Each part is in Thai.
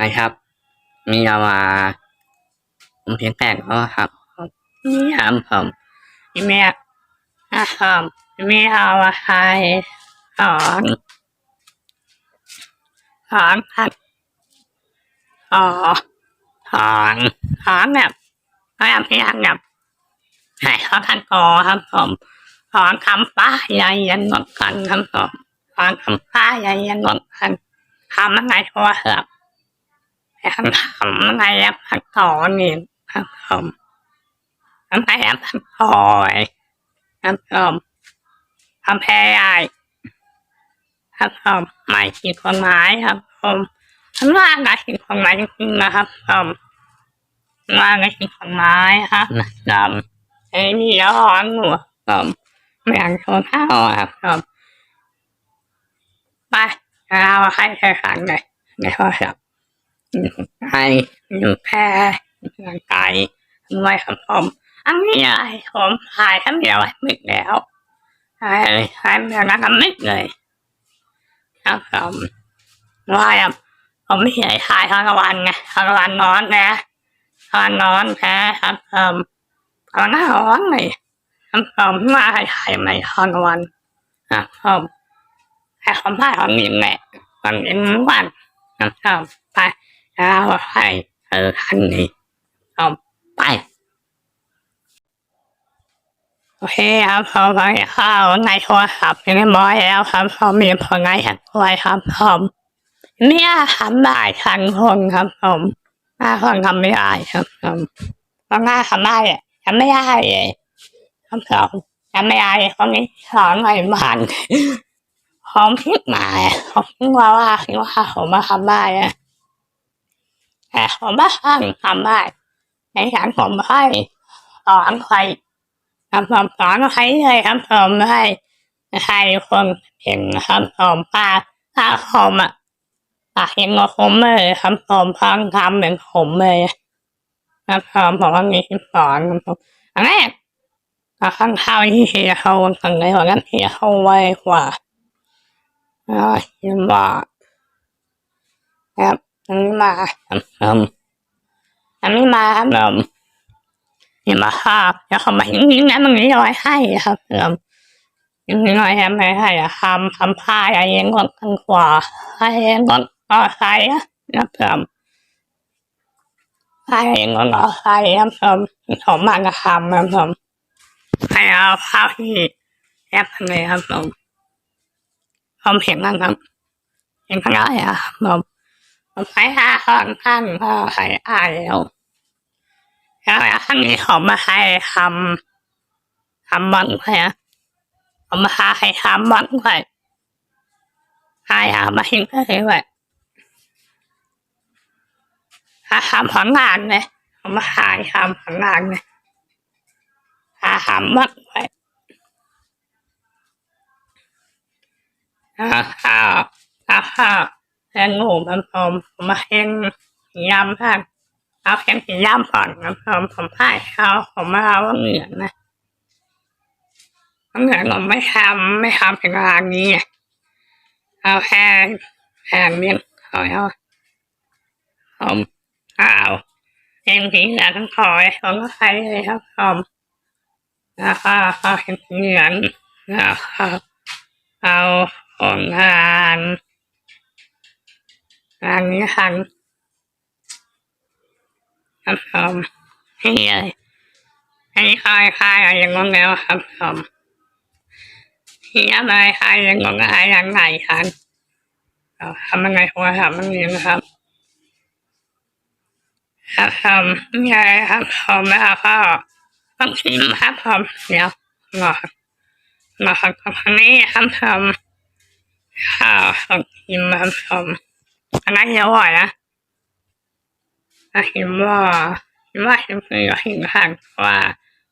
นะครับมีเอามาผมเพียงแต่ก็ครับนี่ครับผมมีนะครับมีเอามาใช้สอนสอนครับอ๋อสอนสอนแบบแบบพยายามแบบให้เขาทันกอครับผมสอนคำป้าใหญ่ยันหมดกันครับผมสอนคำป้าใหญ่ยันหมดกันทำยังไงโทรศัพท์ให้ ทำทำยังไงแอปทันกอนี่ครับผมทำไงแอปทันกอยครับผมทำแพ้ใหญ่ครับผมไม่ผิดกฎหมายครับผมฉันว่าไงผิดกฎหมายจริงๆนะครับผมว่าไงผิดกฎหมายครับนะครับไอ้มีร้อนหัวผมไม่อยากชนข้าวครับผมไปเราให้ใครขันเลยในโทรศัพ ท์ให้อยู่แพ้ร่างกายไว้ครับผมอันนี้อะไรผมถ่ายทั้งเดียวไมิดแล้วถ่ายถ่ายเดียวนะก็มิดเลยครับผมว่าครับผมไม่ใช่ถ่ายทั้งวันไงทั้งวันนอนนะทั้งวันนอนแพ้ครับผมตอนหน้าร้อนเลยครับผมมาถ่ายถ่ายในทั้งวันครับผมแต่ผมถ่ายตอนนี้แหละตอนนี้วันครับผมไป แล้วให้เออทันนี้ผมไป โอเคครับพอไปเข้าในโทรศัพท์เรียบร้อยแล้วครับพอมีผลงานแห่งไว้ครับผมเนี่ยทำได้ทันคนครับผมหน้าคนทำไม่ได้ครับผมเพราะหน้าทำได้ทำไม่ได้เลยครับผมทำไม่ได้ตรงนี้สอนใหม่ผ่านผมคิดมาผมว่าว่าว่าผมมาทำได้อะ แต่ผมไม่ทำได้ในฐานผมให้สอนใครครับผมสอนให้เลยครับผมให้ให้คนเห็นครับผมปลาปลาผมอะปลาเห็นว่าผมเลยครับผมพังทำเหมือนผมเลยครับผมผมก็มีสอนครับผมอันแรกข้างเท้าที่เฮียเขาทางไหนว่างั้นเฮียเขาไว้กว่าแล้วเฮียมาครับ อันนี้มาครับผมอันนี้มาครับผมนี่มาครับแล้วเขามาอย่างนี้นะมันนี้ร้อยให้ครับเติมอย่างนี้ร้อยให้ไม่ให้อะทำทำผ้าอย่างเงี้ยก่อนข้างขวาให้เองก่อนก็ใส่อะนะเติมให้เองก่อนก็ใส่ครับเติมผมมากระทำครับผมให้เอาผ้าที่แอปเลยครับผมผมเห็นนั่นครับเห็นข้างหน้าอะครับผม ผมใช้ห้าข้างข้างก็ใส่อายแล้วแล้วครั้งนี้เขามาให้ทำทำบังไว้อะเขามาให้ทำบังไว้ให้ทำมาหิ้งเลยไว้าทำผลงานเลยเขามาให้ทำผลงานเลยถ้าทำบังไว้ถ้าข้าวถ้าข้า แทงหมูมันผมมาเฮงยำท่านเอาแค่สียำก่อนนะผมผมพ่ายเขาผมมาเอาเหมือนนะเหมือนผมไม่ทำไม่ทำเป็นรางนี้เอาแค่แค่เลี้ยงเขาแล้วผมเอาเองสีเหลือทั้งคอยผมก็ใช้เลยครับผมแล้วก็เอาแค่สีเหลืองแล้วก็เอาของงาน งานนี้ทันครับผมนี่เลยอันนี้คอยคายอะไรอย่างงงแล้วครับผมนี่อะไรคายอย่างงงอะไรอย่างไหนครับทำยังไงผมทำมันนี้นะครับครับผมนี่อะไรครับผมแล้วก็ต้องชิมครับผมเดี๋ยวรอรอครับอันนี้ครับผมข้าวต้องชิมครับผม อันนั้นเยอะกว่านะเห็นว่าเห็นว่าเห็นคือเห็นทางว่า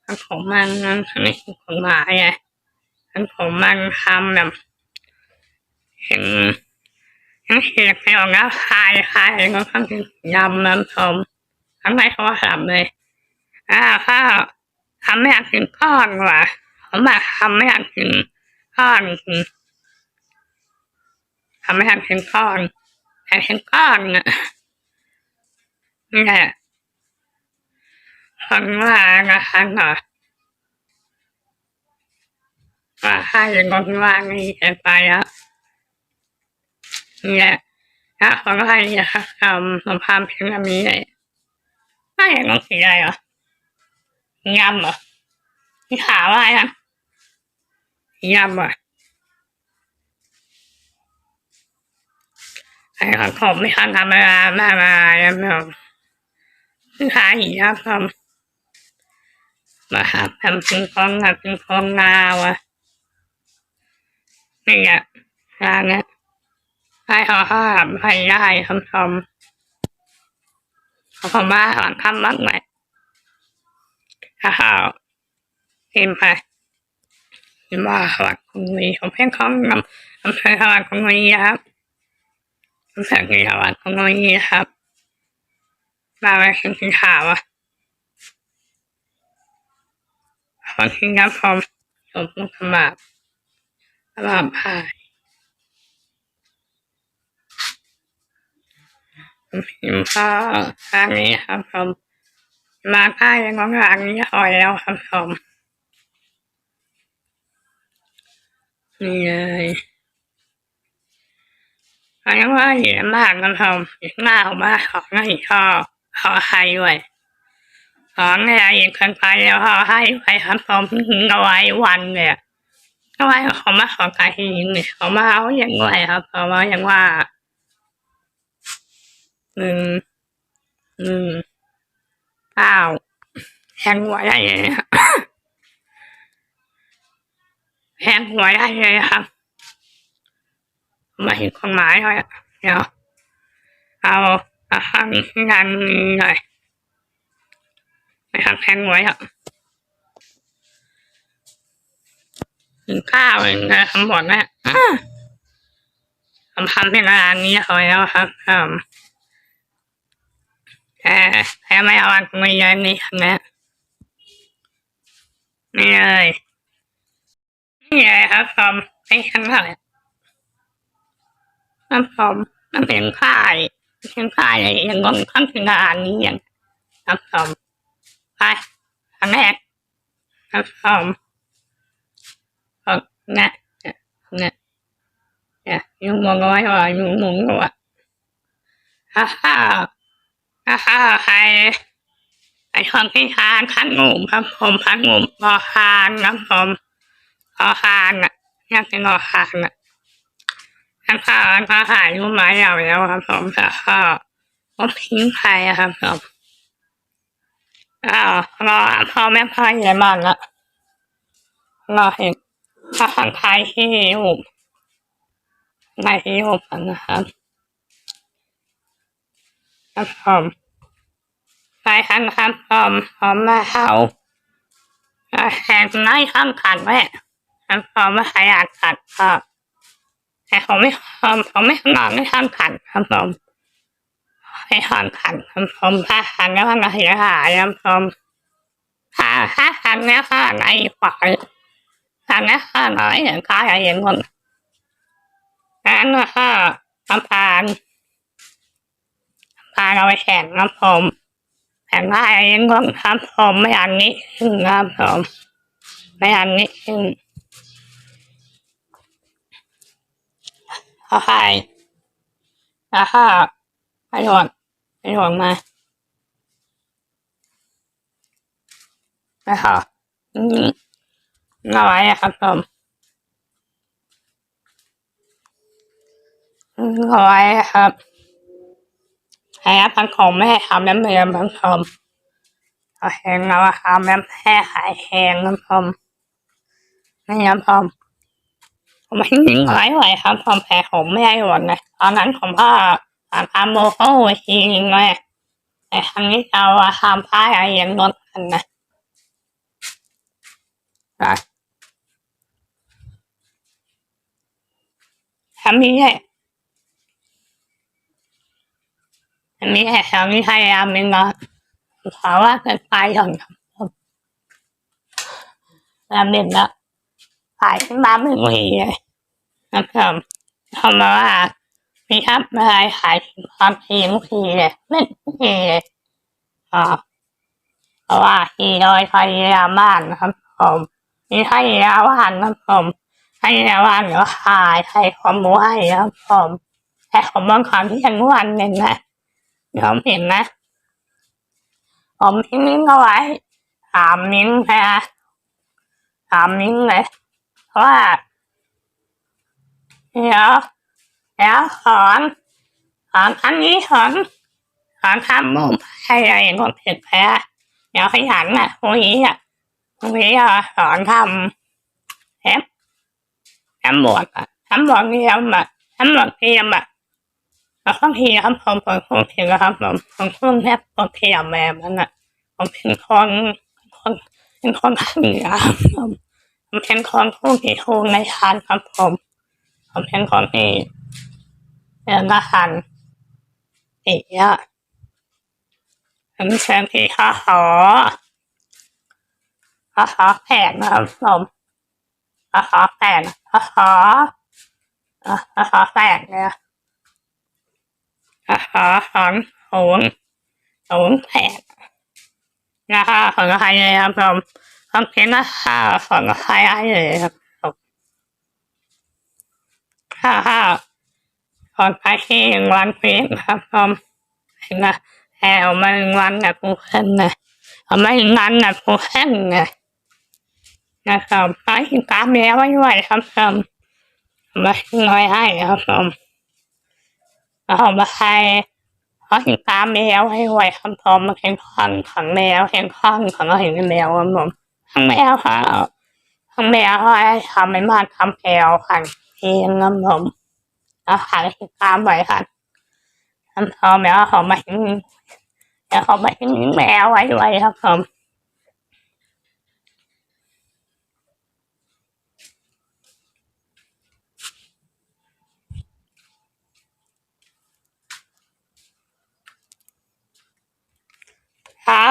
ทางของมันนั้นไม่ถูกกฎหมาไงทางของมันทำแบบเห็นทั้งเห็นไม่ออกแล้วคายคายก็ทั้งยำน้ำผมทั้งในโทรศัพท์เลยอ่าข้าวทำไม่อยากกินก้อนว่ะผมมาทำไม่อยากกินก้อนทำไม่อยากกินก้อน แต่กินก้อนน่ะเนี่ยข้างล่างนะคะเนาะว่าให้ข้างล่างนี่ไปอะเนี่ยถ้าของอะไรนะคะทำทำพามเพียงแบบนี้เลยไม่เห็นต้องสีอะไรเหรอยำเหรอที่าวอะไรอะยำเหรอ ไอ้ของผมไม่ทันทำเวลามามาแล้วเนาะที่ขายยำทำมาหาทำปิงปองกับปิงปองนาวอะนี่อะร้านเนี้ยให้เขาห้ามให้ได้ทำทำเขาพม่าหลังทำมากไหมถ้าเขาพิมไปพิมว่าหลังของนี้ของเพ่งของนำอำเภอหลังของนี้ครับ อำเภอที่หลังของนี้ครับมาไปถึงที่ขาวอะของที่นับพร้อมสมมุติมามาผ่านพิมพ์ข้อข้างนี้ครับผมมาใต้ยังของหลังนี้หอยแล้วครับผมนี่เลย อันนี้ว่าเยอะมากครับผมหน้าของมาของนี่ข้อขอให้ด้วยของเนี่ยอีกคนไปแล้วขอให้ไปครับผมเอาไว้วันเนี่ยเอาไว้ขอมาขอการที่ยิงเนี่ยขอมาเอาอย่างไรครับขอมาอย่างว่าหนึ่งหนึ่งเก้าแทงหัวได้เลยแทงหัวได้เลยครับ มาเห็นคนหมายเลยอะเดี๋ยวเอาเอาข้างงานหน่อยนะครับแทงหัวอะถึงข้าวเองนะคำบอกนะทำทำเป็นงานนี้เอาแล้วครับแค่แค่ไม่เอาอันไม่เยอะนี่นะนี่เลยนี่เลยครับผมให้ฉันเท่าไหร่ ครับผมมันเป็นค่ายเป็นค่ายอย่างงงขั้นถึงานนี้อย่างครับผมไปครั้งแรกครับผมก็เนี่ยเนี่ยเนี่ยเนี่ยยุ่งมองไว้ว่ายุ่งมุงเอาไว้ฮ่าฮ่าฮ่าฮ่าใครไอคนที่ทานขันหมูครับผมขันหมูรอทานครับผมรอทานอะอยากจะรอทานอะ ท่านข้าวก็ขายรูปไม้ยาวแล้วครับผมแต่ก็ผมทิ้งไปครับผมอ้าวรอพ่อแม่พ่อเยอรมันละรอเห็นทหารไทยที่อยู่ในที่อยู่นะครับครับผมใช่ครับครับผมผมมาเอาแหงน้อยข้างขันไว้ครับผมไม่ใครอยากขัดครับ แต่ผมไม่ผมผมไม่นอนไม่ข้างขันครับผมให้ขันขันครับผมถ้าขันแล้วมันเสียหายครับผมถ้าถ้าขันแล้วข้างในฝักขันแล้วข้างน้อยอย่างกายอย่างเงินนั้นก็ทำผ่านพาเราไปแข่งครับผมแข่งได้เองก็ครับผมไม่อันนี้ขึ้นครับผมไม่อันนี้ขึ้น เอาใครแล้วก็ไปหดไปหดมาไปหออืมเอาไว้อะครับผมอืมเอาไว้ครับแพ้พันของแม่ทำแล้วเมียพันคมเอาแหงแล้วอะครับแม่แพ้ขายแหงน้ำพมไม่น้ำพม ผมไม่หิงไหวไหวครับพอมแพ้ของแม่ได้หมดเลยตอนนั้นผมพ่อทำทำโมโหทีนึงเลยแต่ครั้งนี้เราทำพ่ายอะไรยังลดกันนะทำนี้แหละอันนี้แถวนี้พยายามเป็นเนาะขอว่าเกินไปก่อนครับผมลำเด็ดแล้ว ขายขึ้นมาหนึ่งวีเลยนะครับทำมาว่ามีครับอะไรขายความทีทุกทีเลยเล่นทุกทีเลยอ่าเพราะว่าที่โดยพยายามบ้านนะครับผมมีพยายามบ้านครับผมพยายามบ้านก็ขายไทยความรู้ให้ครับผมแต่ผมบางครั้งที่ยังวันหนึ่งนะผมเห็นนะผมทิ้งนิ้งเอาไว้สามนิ้งนะสามนิ้งเลยเพราะ ว่าเดี๋ยวแล้วสอนสอนอันนี้สอนสอนทำมุมให้อะไรอย่างคนผิดแพ้เดี๋ยวขยันอะพรุ่งนี้อะพรุ่งนี้อะสอนทำเทปทำหมวดอะทำหมวดเทียมอะทำหมวดเทียมอะแล้วก็ทียมผมผมผมเทียมครับผมผมเพิ่งแทบผมเทียมแบบนั้นอะผมเป็นคนคนเป็นคนภาคเหนือครับ ผมเป็นคนผู้ที่ทูในทานครับผม ผมเป็นคนที่เรียนทหารเอกอะผมเชิญที่ข้าหอข้าหอแผงนครับผมข้าหอแผงข้าหออะข้าหอแผงเนี่ยข้าหอหอนโหงโหงแผงนะคะของใครเลยครับผม ผมเป็นนะคะของใครเลยครับผมฮ่าฮ่าขอไปที่วันเพลงครับผมเห็นนะแอลมาวันกับกูเพ่นนะเอาไม่งั้นกับกูเพ่นนะนะครับไปกินกาแมวไว้ไว้ครับผมมาน้อยให้ครับผมเอามาให้เขากินกาแมวไว้ไหวครับผมมาเห็นข้างขังแมวเห็นข้างขังเราเห็นแมวครับผม ข้างแมวค่ะข้างแมวเขาให้ทำไม่มาทำแพลวค่ะเองครับผมแล้วหาติดตามไว้ค่ะทำพอแมวเขามาเห็นแล้วเขามาเห็นแมวไว้ไว้ครับผมเท้า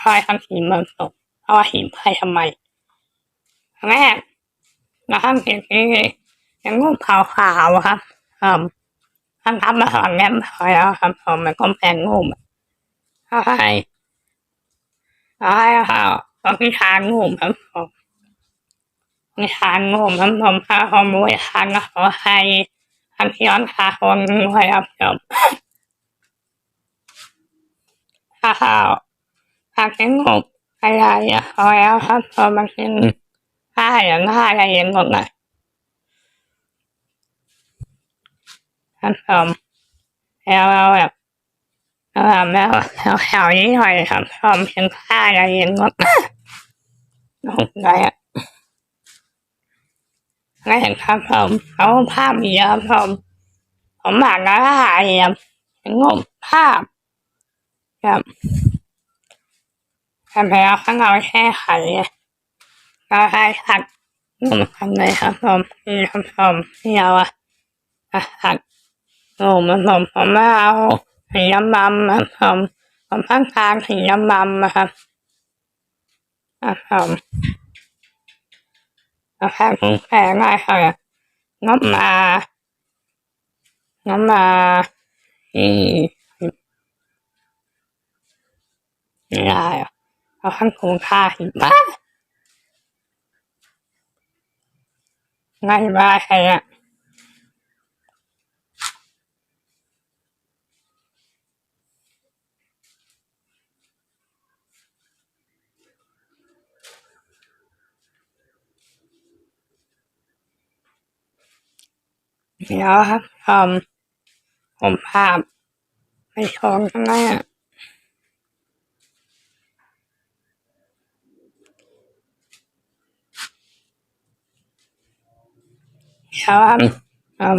คอยทำหินมันตก เอาหินไปทำไมแรกนะครับเห็นที่ยังงูขาวขาวๆครับอืมท่านทำมาสอนแง่มพอแล้วครับผมมันก็แปลงงูใช่ใช่ค่ะก็พิธานงูครับผมนิทานงูครับผมพระขโมยทานก็ขอให้ท่านย้อนคาคนด้วยครับผมข้าวข้าวแกงงู อะไรอะพอแล้วครับพอมันเป็นข้าวอย่างข้าวอะไรเย็นหมดเลยครับผมแล้วเราแบบเราแบบแล้วแล้วแถวนี้หน่อยครับผมเพียงค่าอะไรเย็นงดน้องใจอะไม่เห็นครับผมเขาภาพเยอะครับผมผมอ่านแล้วหายครับงงภาพครับ ทำไปแล้วข้างเราแค่ไขก็ให้ขัดงมทำเลยครับผมนี่ครับผมนี่เอาอะขัดโอ้มันผมผมไม่เอาสีดำดำครับผมผมต้องการสีดำดำนะครับครับผมนะครับผมแปลง่ายค่ะน้ำมาน้ำมาอีไม่ได้อะ เอาขั้นคงค่าหิบ้าง่ายบ้าใครอะเดี๋ยวครับผมผมภาพไม่ชมข้างหน้า เดี๋ยวครับผม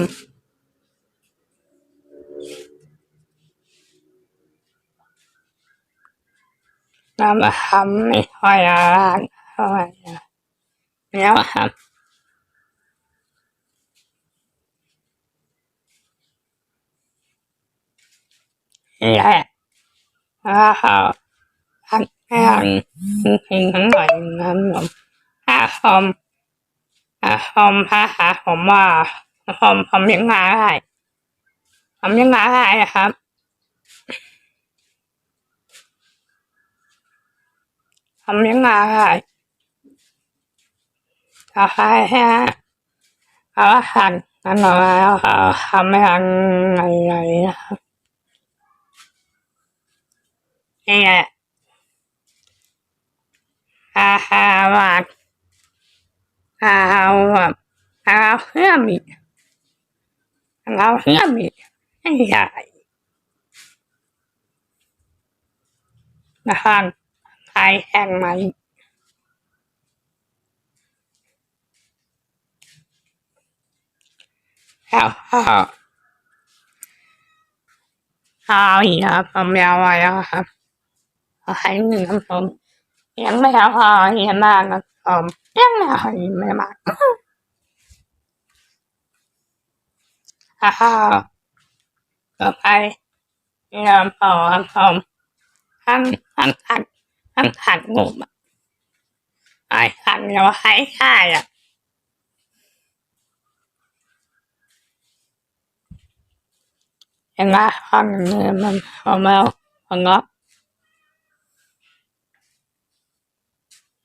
นำมาทำไม่ค่อยอ่าน อยนะผมถ้าผมถ้าผมว่าผมผมยังมาได้ผมยังมาได้ครับทำยังมาไงก็ให้ฮะเขาหันนั่นแล้วเขาทำยังไงนะครับนี่แหละฮ่าฮ่าว่า เอาเอาเพื่อมีเอาเพื่อมีให้ใหญ่นะครับใครแข่งไหมเอาเอาเอาอีกครับผมยาวไว้แล้วครับให้หนึ่งครับผมยังไม่เอาพอเยังมากครับผม ไม่เอาอีกไม่มาฮ่าฮ่าต่อไปยอมพอครับผมทั้งทั้งทั้งทั้งทั้งงมอะไอ้ทั้งเดียวให้ค่าอะเห็นว่าห้องนี้มันพอมาพองอก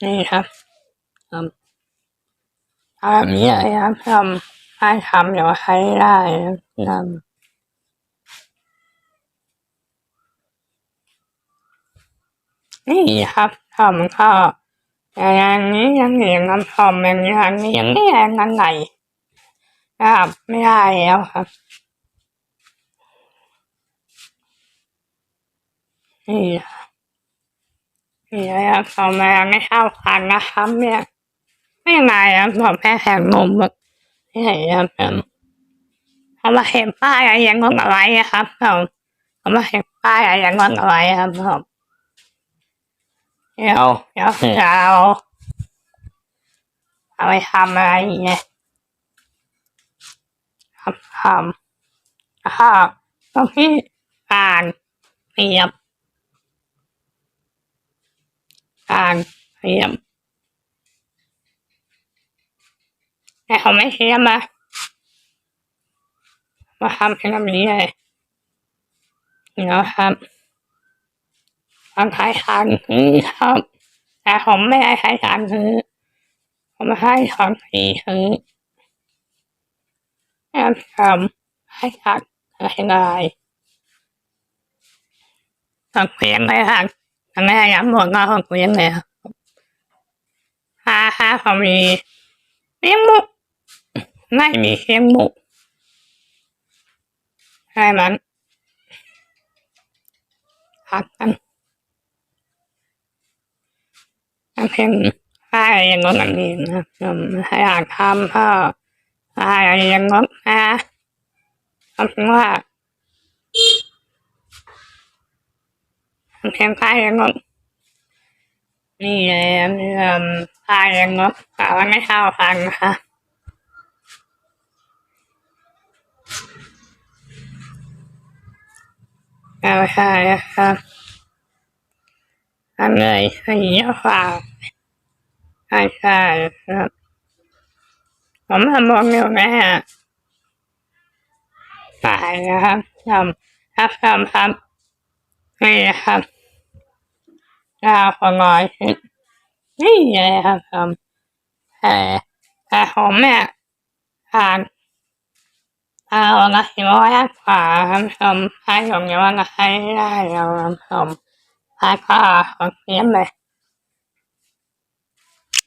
นี่ครับ ทำทำแบบนี้เลยครับทำให้ทำเดี๋ยวให้ได้ทำนี่ครับทำก็อย่างนี้ยังเหนียงน้ำทำอย่างนี้อย่างนี้อย่างนี้อย่างนั้นไหนครับไม่ได้แล้วครับนี่นี่นะครับพอมาไม่เข้ากันนะครับเนี่ย ไม่ยังไงครับผมแค่แข่งนมแบบนี่ครับผมเขามาเห็นป้ายอะไรอย่างงงอะไรอะครับผมเขามาเห็นป้ายอะไรอย่างงงอะไรครับผมเดี๋ยวเดี๋ยวเราเอาไปทำอะไรอย่างเงี้ยทำทำแล้วก็ต้องที่การเตรียมการเทียม แต่เขาไม่เทียมมา มาทำเป็นแบบนี้เลยนี่นะครับทำคล้ายกันคือครับ แต่ผมไม่ได้คล้ายกันคือผมให้ของสีคือแอมทำให้กันให้ได้ทำเพียงเลยครับทำไม่ได้ย้ำหมดก็ของเพียงเลยครับฮ่าฮ่าเขามีเลี้ยงมุก ไม่มีเลี้ยงมุกให้มันหักกันถ้าเป็นให้อยังงดอันนี้นะครับอืมให้อยากทำก็ให้อยังงดนะทำว่าทำเพียงใต้อยังงดนี่ไงเรื่องพายยังงบกะว่าไม่เท่ากันนะคะ เอาใช่ครับทำเลยให้เยอะกว่าใช่ใช่ครับผมทำมองอยู่นะฮะตายนะครับทำครับทำครับนี่ครับดาวของร้อยนี่ไงครับผมแต่แต่ผมเนี่ยทาน เอาละสิบร้อยกว่าครับผมให้ผมยังว่าก็ให้ได้แล้วครับผมให้ก็ของเนี้ยเลย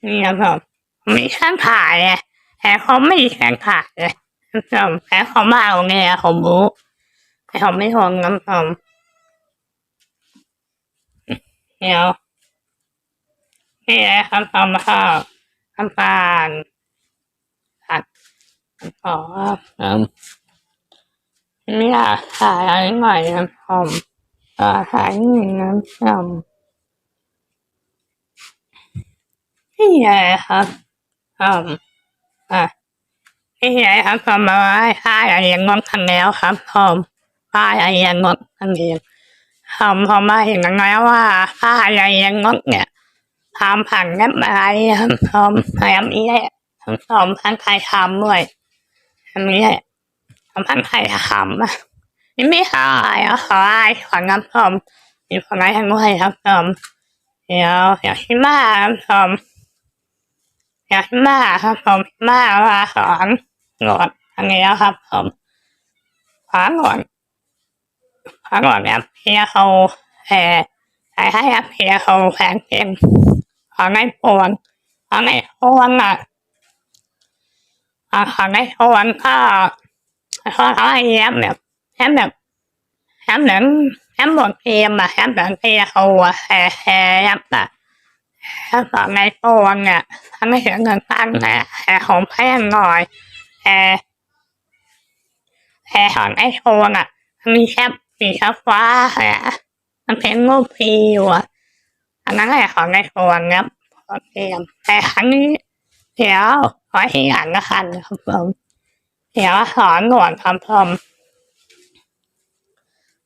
นี่ครับผมมีแข่งขายเลยแต่ผมไม่มีแข่งขายเลยครับผมแต่ผมมาเอาไงอะผมรู้แต่ผมไม่ห่วงครับผมเดี๋ยวนี่แหละครับทำข้าวทำปานผัดขอครับ อยากขายอะไรหน่อยครับผมขอขายหนึ่งน้ำส้มนี่แหละครับผมอะนี่แหละครับผมมาให้ค่ายอะไรอย่างงดกันแล้วครับผมค่ายอะไรอย่างงดกันเองผมผมมาเห็นแล้วว่าค่ายอะไรอย่างงดเนี่ยทำผังแนบอะไรครับผมพยายามนี้แหละผมสอนพันไทยทำด้วยทำนี้ แหละทำพันไทยทำอะนี่ไม่ขายอะขายของน้ำผมมีผลงานทั้งด้วยครับผมเดี๋ยวเดี๋ยวที่มาครับผมเดี๋ยวที่มาครับผมมาว่าสอนโหลดอันนี้แล้วครับผมขวาโหลดขวาโหลดเนี่ยเพียเขาเออใช้ให้เพียเขาแพงเก่งของในปวนของในปวนอะของในปวนก็ เขาเขาให้แอมแบบแอมแบบแอมหนังแอมบอกเกมอะแอมแนังเตีเขาอะแฮแฮแอมอะแอมบอกในโปงอะทำให้เสียเงินตั้เนะแฮของแพงหน่อยแฮแฮของไอ้โปงอะมีแคบสีฟ้าอะมันเป็นงูปพีอยู่อะอันนั้นแหละของในโปงครับของเกมแต่ครั้งนี้เดี๋ยวขอให้อ่านละคันครับผม เดี๋ยวสอนหนวงคำพรม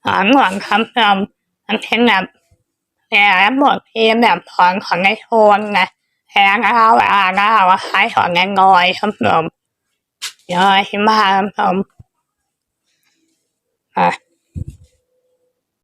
สอนหนวงคำพรมมันเป็นแบบแต่บทที่แบบสอนของในโทนไงแล้ก็เอาอ่านก็เอาคล้ายของในงอยคำพรมยอยที่มาคำพรมอะ